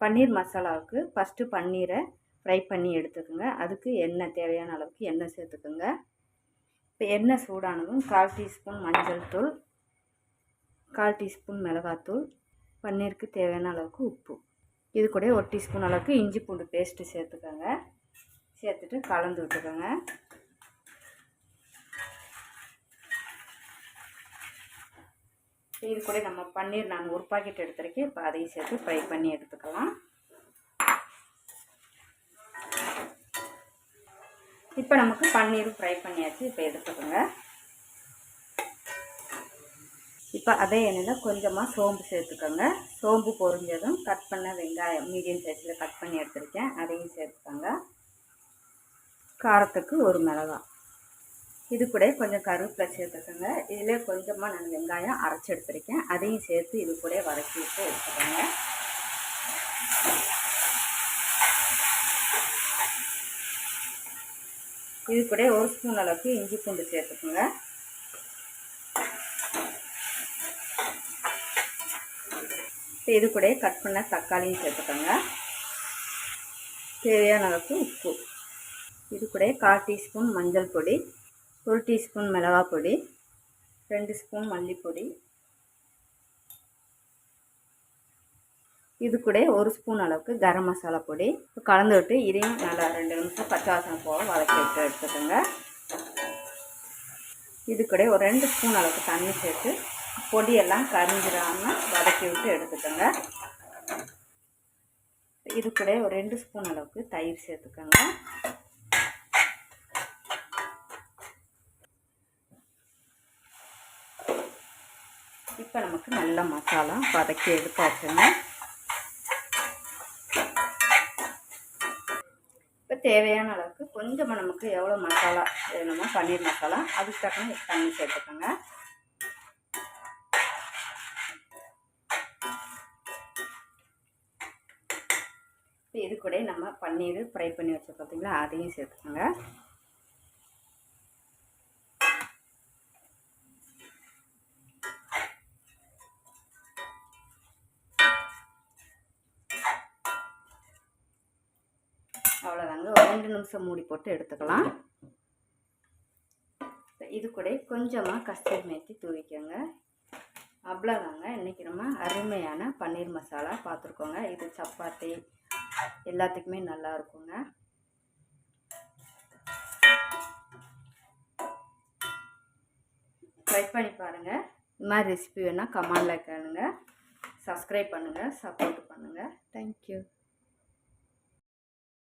பன்னீர் மசாலாவுக்கு ஃபஸ்ட்டு பன்னீரை ஃப்ரை பண்ணி எடுத்துக்கோங்க. அதுக்கு எண்ணெய் தேவையான அளவுக்கு எண்ணெய் சேர்த்துக்கோங்க. இப்போ எண்ணெய் சூடானதும் கால் டீஸ்பூன் மஞ்சள் தூள் கால் டீஸ்பூன் மிளகாத்தூள் பன்னீருக்கு தேவையான அளவுக்கு உப்பு. இது கூட ஒரு டீஸ்பூன் அளவுக்கு இஞ்சி பூண்டு பேஸ்ட்டு சேர்த்துக்கோங்க. சேர்த்துட்டு கலந்து விட்டுக்கோங்க. இது கூட நம்ம பன்னீர் நான் ஒரு பாக்கெட் எடுத்துருக்கேன். இப்போ அதையும் சேர்த்து ஃப்ரை பண்ணி எடுத்துக்கலாம். இப்போ நமக்கு பன்னீரும் ஃப்ரை பண்ணியாச்சு. இப்போ எடுத்துக்கோங்க. இப்போ அதே எண்ணெயில் கொஞ்சமாக சோம்பு சேர்த்துக்கோங்க. சோம்பு பொரிஞ்சதும் கட் பண்ண வெங்காயம் மீடியம் சைஸில் கட் பண்ணி எடுத்துருக்கேன். அதையும் சேர்த்துக்கோங்க. காரத்துக்கு ஒரு மிளகாய். இது கூட கொஞ்சம் கருவேப்பிலை சேர்த்துக்கோங்க. இதில் கொஞ்சமாக நான் வெங்காயம் அரைச்சி எடுத்துருக்கேன். அதையும் சேர்த்து இது கூட வதக்கி விட்டு எடுத்துக்கோங்க. இது கூட ஒரு ஸ்பூன் அளவுக்கு இஞ்சி பூண்டு சேர்த்துக்கோங்க. இது கூட கட் பண்ண தக்காளியும் சேர்த்துக்கோங்க. தேவையான அளவுக்கு உப்பு. இது கூட கால் டீஸ்பூன் மஞ்சள் பொடி. ஒரு டீஸ்பூன் மிளகாய் பொடி ரெண்டு ஸ்பூன் மல்லிப்பொடி. இது கூட ஒரு ஸ்பூன் அளவுக்கு கரம் மசாலா பொடி. கலந்து விட்டு இதையும் நல்லா ரெண்டு நிமிஷம் பச்சை வாசனை போக வதக்கி எடுத்து எடுத்துக்கோங்க. இது கூட ஒரு ரெண்டு ஸ்பூன் அளவுக்கு தண்ணி சேர்த்து பொடியெல்லாம் கரிஞ்சிடாமல் வதக்கி விட்டு எடுத்துக்கோங்க. இது கூட ஒரு ரெண்டு ஸ்பூன் அளவுக்கு தயிர் சேர்த்துக்கோங்க. இப்போ நமக்கு நல்ல மசாலா வதக்கி எடுத்தாச்சுங்க. இப்போ தேவையான அளவுக்கு கொஞ்சமாக நமக்கு எவ்வளோ மசாலா வேணுமோ பன்னீர் மசாலா அதுக்கு தக்கன தண்ணி சேர்த்துக்கோங்க. இப்போ இது கூட நம்ம பன்னீர் ஃப்ரை பண்ணி வச்சோம் பார்த்தீங்களா அதையும் சேர்த்துக்கோங்க. ரெண்டு நிமிஷம் மூடி போட்டு எடுத்துக்கலாம். இது கூட கொஞ்சமாக கஸ்தூரி மேத்தி தூவிக்கோங்க. அவ்வளோதாங்க இன்றைக்கி நம்ம அருமையான பன்னீர் மசாலா பார்த்துருக்கோங்க இது சப்பாத்தி எல்லாத்துக்குமே நல்லா இருக்குங்க. ட்ரை பண்ணி பாருங்கள் இது மாதிரி ரெசிபி வேணால் கமெண்டில் கேளுங்க. சப்ஸ்கிரைப் பண்ணுங்கள் சப்போர்ட் பண்ணுங்கள் தேங்க்யூ